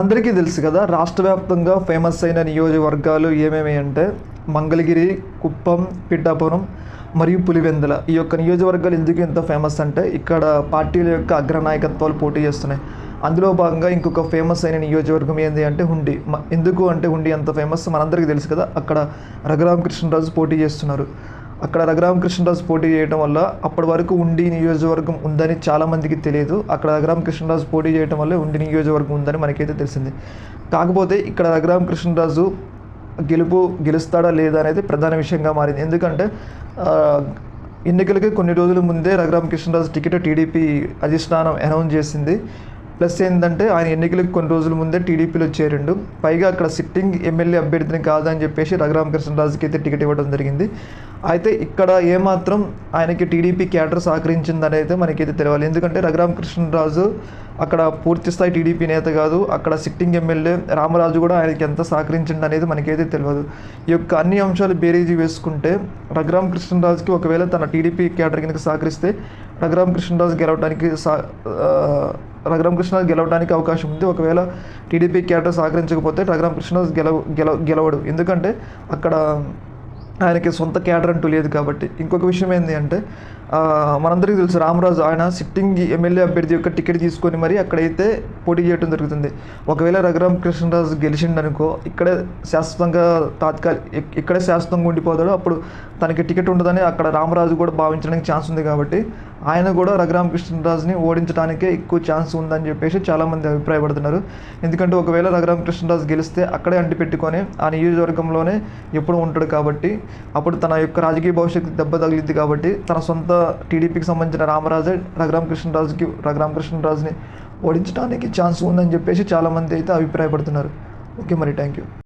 అందరికీ తెలుసు కదా రాష్ట్ర వ్యాప్తంగా ఫేమస్ అయిన నియోజకవర్గాలు ఏమేమి అంటే మంగళగిరి కుప్పం పిఠాపురం మరియు పులివెందుల. ఈ యొక్క నియోజకవర్గాలు ఎందుకు ఇంత ఫేమస్ అంటే ఇక్కడ పార్టీల యొక్క అగ్రనాయకత్వాలు పోటీ చేస్తున్నాయి. అందులో భాగంగా ఇంకొక ఫేమస్ అయిన నియోజకవర్గం ఏంటి అంటే హుండి. మ- ఎందుకు అంటే హుండి అంత ఫేమస్ మనందరికీ తెలుసు కదా అక్కడ రఘురామకృష్ణరాజు పోటీ చేస్తున్నారు. అక్కడ రఘురామకృష్ణరాజు పోటీ చేయడం వల్ల అప్పటి వరకు ఉండి నియోజకవర్గం ఉందని చాలామందికి తెలియదు. అక్కడ రఘురామకృష్ణరాజు పోటీ చేయడం వల్ల ఉండి నియోజకవర్గం ఉందని మనకైతే తెలిసింది. కాకపోతే ఇక్కడ రఘురామకృష్ణరాజు గెలుపు గెలుస్తాడా లేదా అనేది ప్రధాన విషయంగా మారింది. ఎందుకంటే ఎన్నికలకి కొన్ని రోజుల ముందే రఘురామకృష్ణరాజు టికెట్ టీడీపీ అధిష్టానం అనౌన్స్ చేసింది. ప్లస్ ఏంటంటే ఆయన ఎన్నికలకు కొన్ని రోజుల ముందే టీడీపీలో చేరిండు. పైగా అక్కడ సిట్టింగ్ ఎమ్మెల్యే అభ్యర్థిని కాదని చెప్పేసి రఘురామకృష్ణరాజుకి అయితే టికెట్ ఇవ్వడం జరిగింది. అయితే ఇక్కడ ఏమాత్రం ఆయనకి టీడీపీ క్యాడర్ సహకరించిందని అయితే మనకైతే తెలియాలి ఎందుకంటే రఘురామకృష్ణరాజు అక్కడ పూర్తిస్థాయి టీడీపీ నేత కాదు. అక్కడ సిట్టింగ్ ఎమ్మెల్యే రామరాజు కూడా ఆయనకి ఎంత సహకరించింది అనేది మనకైతే తెలియదు ఈ యొక్క అన్ని అంశాలు బేరీజీ వేసుకుంటే రఘురామకృష్ణరాజుకి ఒకవేళ తన టీడీపీ క్యాడర్ కనుక సహకరిస్తే రఘురామకృష్ణరాజు గెలవడానికి సా రఘురామ్ రఘురామకృష్ణరాజు గెలవడానికి అవకాశం ఉంది. ఒకవేళ టీడీపీ క్యాడర్ సహకరించకపోతే రఘురామకృష్ణరాజు గెలవ గెలవ గెలవడు. ఎందుకంటే అక్కడ ఆయనకి సొంత క్యాడర్ అంటూ లేదు కాబట్టి. ఇంకొక విషయం ఏంటి అంటే మనందరికీ తెలుసు రామరాజు ఆయన సిట్టింగ్ ఎమ్మెల్యే అభ్యర్థి యొక్క టికెట్ తీసుకొని మరి అక్కడైతే పోటీ చేయడం జరుగుతుంది. ఒకవేళ రఘురామ కృష్ణరాజు గెలిచిండనుకో ఇక్కడే శాశ్వతంగా తాత్కాలిక ఇక్కడే శాశ్వతంగా ఉండిపోతాడు. అప్పుడు తనకి టికెట్ ఉండదని అక్కడ రామరాజు కూడా భావించడానికి ఛాన్స్ ఉంది కాబట్టి ఆయన కూడా రఘురామ కృష్ణరాజుని ఓడించడానికే ఎక్కువ ఛాన్స్ ఉందని చెప్పేసి చాలామంది అభిప్రాయపడుతున్నారు. ఎందుకంటే ఒకవేళ రఘురామ కృష్ణరాజు గెలిస్తే అక్కడే అంటిపెట్టుకొని ఆ నియోజకవర్గంలోనే ఎప్పుడు ఉంటాడు కాబట్టి అప్పుడు తన యొక్క రాజకీయ భవిష్యత్తు దెబ్బ తగిలిద్ది కాబట్టి తన సొంత టీడీపీకి సంబంధించిన రామరాజే రఘురామ కృష్ణరాజుకి రఘురామ కృష్ణరాజుని ఓడించడానికి ఛాన్స్ ఉందని చెప్పేసి చాలామంది అయితే అభిప్రాయపడుతున్నారు. ఓకే మరి థ్యాంక్ యూ